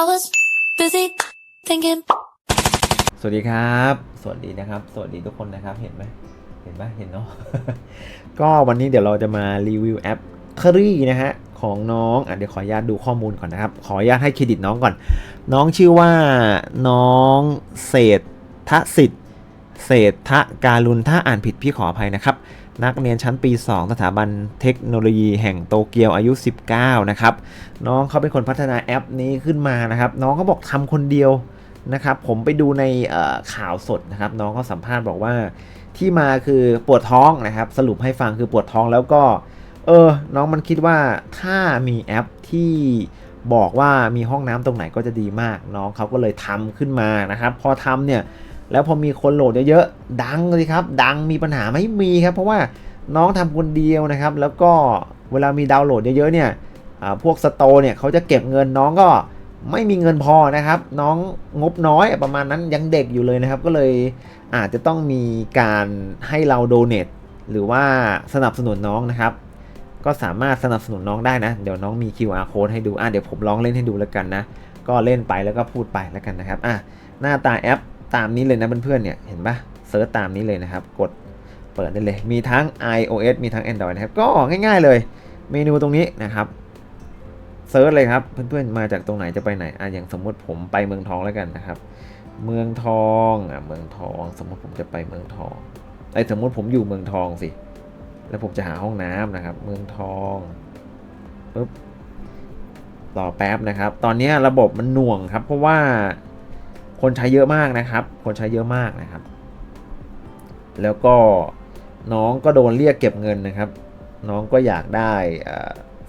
I was busy thinking. สวัสดีครับ สวัสดีนะครับ สวัสดีทุกคนนะครับ เห็นไหมเห็นไหมเห็นเนาะ ก็วันนี้เดี๋ยวเราจะมารีวิวแอปครีนะฮะของน้องอะเดี๋ยวขออนุญาตดูข้อมูลก่อนนะครับ ขออนุญาตให้เครดิตน้องก่อน น้องชื่อว่าน้องเศรษฐสิทธิ์เศรษฐการุณถ้าอ่านผิดพี่ขออภัยนะครับ นักเรียนชั้นปี 2 สถาบันเทคโนโลยีแห่งโตเกียวอายุ 19 นะครับ น้องเขาเป็นคนพัฒนาแอปนี้ขึ้นมานะครับ น้องเขาบอกทำคนเดียวนะครับ ผมไปดูในข่าวสดนะครับ น้องเขาสัมภาษณ์บอกว่าที่มาคือปวดท้องนะครับ สรุปให้ฟังคือปวดท้องแล้วก็ เออ น้องมันคิดว่าถ้ามีแอปที่บอกว่ามีห้องน้ำตรงไหนก็จะดีมาก น้องเขาก็เลยทำขึ้นมานะครับ พอทำเนี่ย แล้วพอมีคนโหลดเยอะๆดังเลยครับ ดังมีปัญหาไม่มีครับ เพราะว่าน้องทำคนเดียวนะครับ แล้วก็เวลามีดาวน์โหลดเยอะๆเนี่ยพวกสโตเนี่ยเขาจะเก็บเงินน้องก็ไม่มีเงินพอนะครับ น้องงบน้อยประมาณนั้นยังเด็กอยู่เลยนะครับ ก็เลยอาจจะต้องมีการให้เราโดเน a หรือว่าสนับสนุนน้องนะครับ ก็สามารถสนับสนุนน้องได้นะ เดี๋ยวน้องมี QR code ให้ดูอะเดี๋ยวผมลองเล่นให้ดูแล้วกันนะ ก็เล่นไปแล้วก็พูดไปแล้วกันนะครับอะหน้าตาแอป ตามนี้เลยนะเพื่อนๆเนี่ยเห็นปะเซิร์ชตามนี้เลยนะครับ กดเปิดได้เลย มีทั้ง iOS มีทั้ง Android นะครับ ก็ง่ายๆเลย เมนูตรงนี้นะครับเซิร์ชเลยครับ เพื่อนๆมาจากตรงไหนจะไปไหนอะอย่างสมมติผมไปเมืองทองแล้วกันนะครับ เมืองทองอะเมืองทอง สมมติผมจะไปเมืองทองไอ้สมมติผมอยู่เมืองทองสิ แล้วผมจะหาห้องน้ำนะครับ เมืองทองปุ๊บรอแป๊บนะครับ ตอนนี้ระบบมันหน่วงครับ เพราะว่า คนใช้เยอะมากนะครับ คนใช้เยอะมากนะครับ แล้วก็น้องก็โดนเรียกเก็บเงินนะครับ น้องก็อยากได้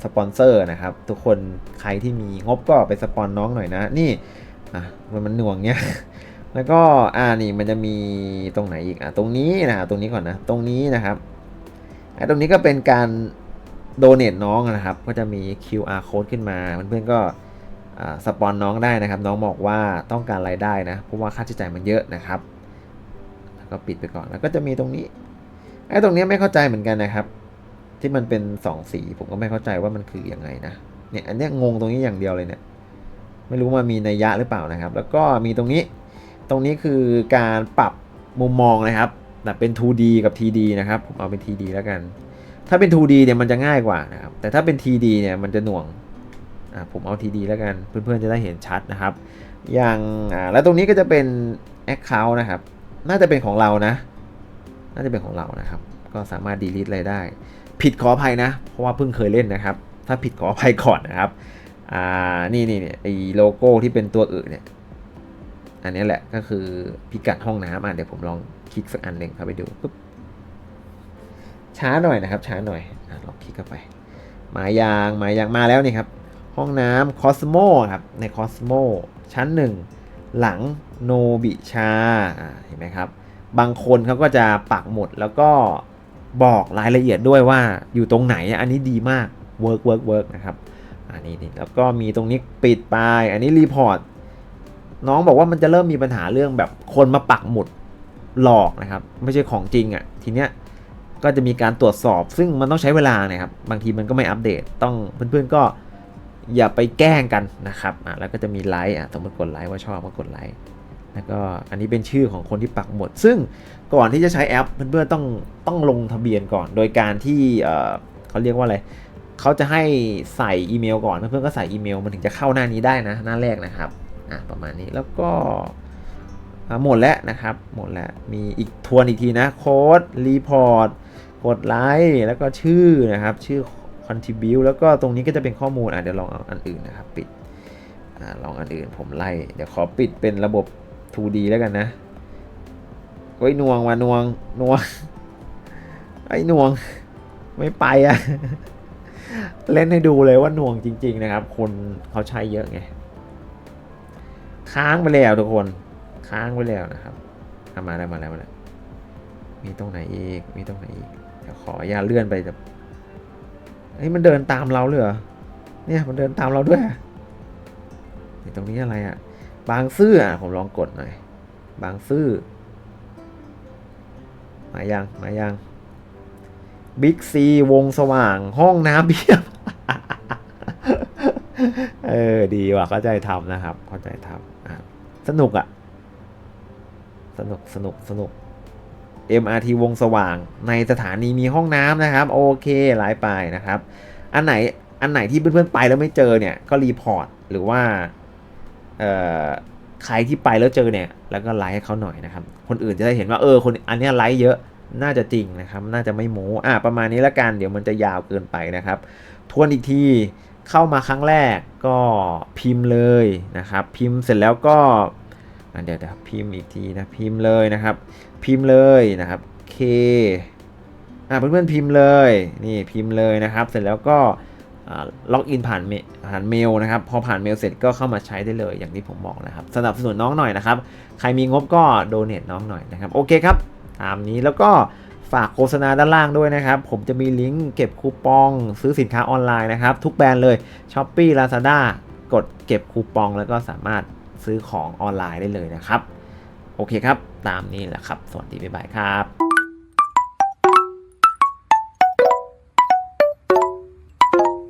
สปอนเซอร์นะครับ ทุกคนใครที่มีงบก็ไปสปอนน้องหน่อยนะ นี่อะมันมันหน่วงเนี้ยแล้วก็อ่านี่มันจะมีตรงไหนอีกอะตรงนี้นะตรงนี้ก่อนนะตรงนี้นะครับไอ้ตรงนี้ก็เป็นการโดเน a น้องนะครับ ก็จะมี QR code ขึ้นมาเพื่อนๆก็ สปอนน้องได้นะครับ น้องบอกว่าต้องการรายได้นะ เพราะว่าค่าใช้จ่ายมันเยอะนะครับ แล้วก็ปิดไปก่อน แล้วก็จะมีตรงนี้ ไอ้ตรงนี้ไม่เข้าใจเหมือนกันนะครับ ที่มันเป็นสองสีผมก็ไม่เข้าใจว่ามันคืออยังไงนะ เนี่ยอันเนี้ยงงตรงนี้อย่างเดียวเลยเนี่ย ไม่รู้ว่ามีนัยยะหรือเปล่านะครับ แล้วก็มีตรงนี้ ตรงนี้คือการปรับมุมมองนะครับแบบเป็น 2D กับ TD นะครับ ผมเอาเป็น TD แล้วกัน ถ้าเป็น 2D เนี่ยมันจะง่ายกว่านะครับ แต่ถ้าเป็น TD เนี่ยมันจะหน่วง ผมเอา TD แล้วกันเพื่อนๆจะได้เห็นชัดนะครับ อย่างอ่าแล้วตรงนี้ก็จะเป็น Account นะครับ น่าจะเป็นของเรานะ น่าจะเป็นของเรานะครับ ก็สามารถ delete อะไรได้ ผิดขออภัยนะ เพราะว่าเพิ่งเคยเล่นนะครับ ถ้าผิดขออภัยก่อนนะครับอ่านี่นี่เนี่ยไอโลโก้ที่เป็นตัวอื่นเนี่ยอันนี้แหละก็คือพิกัดห้องน้ำอะเดี๋ยวผมลองคลิกสักอันหนึ่งเข้าไปดูปุ๊บช้าหน่อยนะครับช้าหน่อยอลองคลิกเข้าไป หมายยางหมายยางมาแล้วนี่ครับ ห้องน้ำคอสโมครับในคอสโมชั้นหนึ่งหลังโนบิชาเห็นไหมครับ บางคนเขาก็จะปักหมุดแล้วก็บอกรายละเอียดด้วยว่าอยู่ตรงไหนอันนี้ดีมาก work work work นะครับอันนี้นี่แล้วก็มีตรงนี้ปิดไป อันนี้รีพอร์ตน้องบอกว่ามันจะเริ่มมีปัญหาเรื่องแบบคนมาปักหมุดหลอกนะครับ ไม่ใช่ของจริงอะ่ะทีเนี้ยก็จะมีการตรวจสอบ ซึ่งมันต้องใช้เวลานะครับ บางทีมันก็ไม่อัปเดต ต้องเพื่อนๆก็ อย่าไปแกล้งกันนะครับอะแล้วก็จะมีไลค์อะสมมติกดไลค์ว่าชอบก็กดไลค์แล้วก็อันนี้เป็นชื่อของคนที่ปักหมุดซึ่งก่อนที่จะใช้แอปเพื่อนๆต้องต้องลงทะเบียนก่อน โดยการที่เขาเรียกว่าอะไรเขาจะให้ใส่อีเมลก่อนเพื่อนๆก็ใส่อีเมลมันถึงจะเข้าหน้านี้ได้นะหน้าแรกนะครับอะประมาณนี้แล้วก็หมดแล้วนะครับ หมดแล้วมีอีกทวนอีกทีนะโค้ดรีพอร์ตกดไลค์แล้วก็ชื่อนะครับ ชื่อ contribute แล้วก็ตรงนี้ก็จะเป็นข้อมูลอะเดี๋ยวลองเอาอันอื่นนะครับปิดอ่าลองอันอื่นผมไล่ เดี๋ยวขอปิดเป็นระบบ 2D แล้วกันนะไว้ยหนวงว่ะหนวงหนวงไอ้หนวงไม่ไปอะเล่นให้ดูเลยว่าหน่วงจริง ๆ นะครับ คนเขาใช้เยอะไง ค้างไปแล้วทุกคน ค้างไปแล้วนะครับอะมาแล้วมาแล้วมาแล้วมีตรงไหนอีก มีตรงไหนอีกเดี๋ยวขออย่าตเลื่อนไปแบบ เฮ้ยมันเดินตามเราเลยเหรอเนี่ยมันเดินตามเราด้วยนี่ตรงนี้อะไรอะ บางซื่ออะผมลองกดหน่อย บางซื่อมายังมายังบิ๊กซีวงสว่างห้องน้ำเพียบเออดีว่ะเข้าใจทำนะครับ เข้าใจทำสนุกอะ สนุกสนุกสนุก MRT วงสว่าง ในสถานีมีห้องน้ำนะครับ โอเคไลฟ์ไปนะครับ อันไหนอันไหนที่เพื่อนๆไปแล้วไม่เจอเนี่ยก็รีพอร์ตหรือว่าใครที่ไปแล้วเจอเนี่ย แล้วก็ไลค์ให้เขาหน่อยนะครับ คนอื่นจะได้เห็นว่าเออคนอันนี้ไลค์เยอะน่าจะจริงนะครับ น่าจะไม่โม้อะประมาณนี้ละกันเดี๋ยวมันจะยาวเกินไปนะครับ ทวนอีกทีเข้ามาครั้งแรกก็พิมพ์เลยนะครับ พิมพ์เสร็จแล้วก็เดี๋ยวเดี๋ยวพิมพ์อีกทีนะพิมพ์เลยนะครับ พิมพ์เลยนะครับ K อะเพื่อนๆพิมพ์เลยนี่พิมพ์เลยนะครับ เสร็จแล้วก็ล็อกอินผ่านเมผ่านเมลนะครับพอผ่านเมลเสร็จก็เข้ามาใช้ได้เลยอย่างที่ผมบอกนะครับสนับสนุนน้องหน่อยนะครับ ใครมีงบก็โดเน a น้องหน่อยนะครับโอเคครับตามนี้แล้วก็ฝากโฆษณาด้านล่างด้วยนะครับ ผมจะมีลิงก์เก็บคูปอง ซื้อสินค้าออนไลน์นะครับ ทุกแบรนด์เลย s h อ p e e Lazada กดเก็บคูปองแล้วก็สามารถซื้อของออนไลน์ได้เลยนะครับ โอเคครับ ตามนี้แหละครับ สวัสดีบ๊ายบายครับ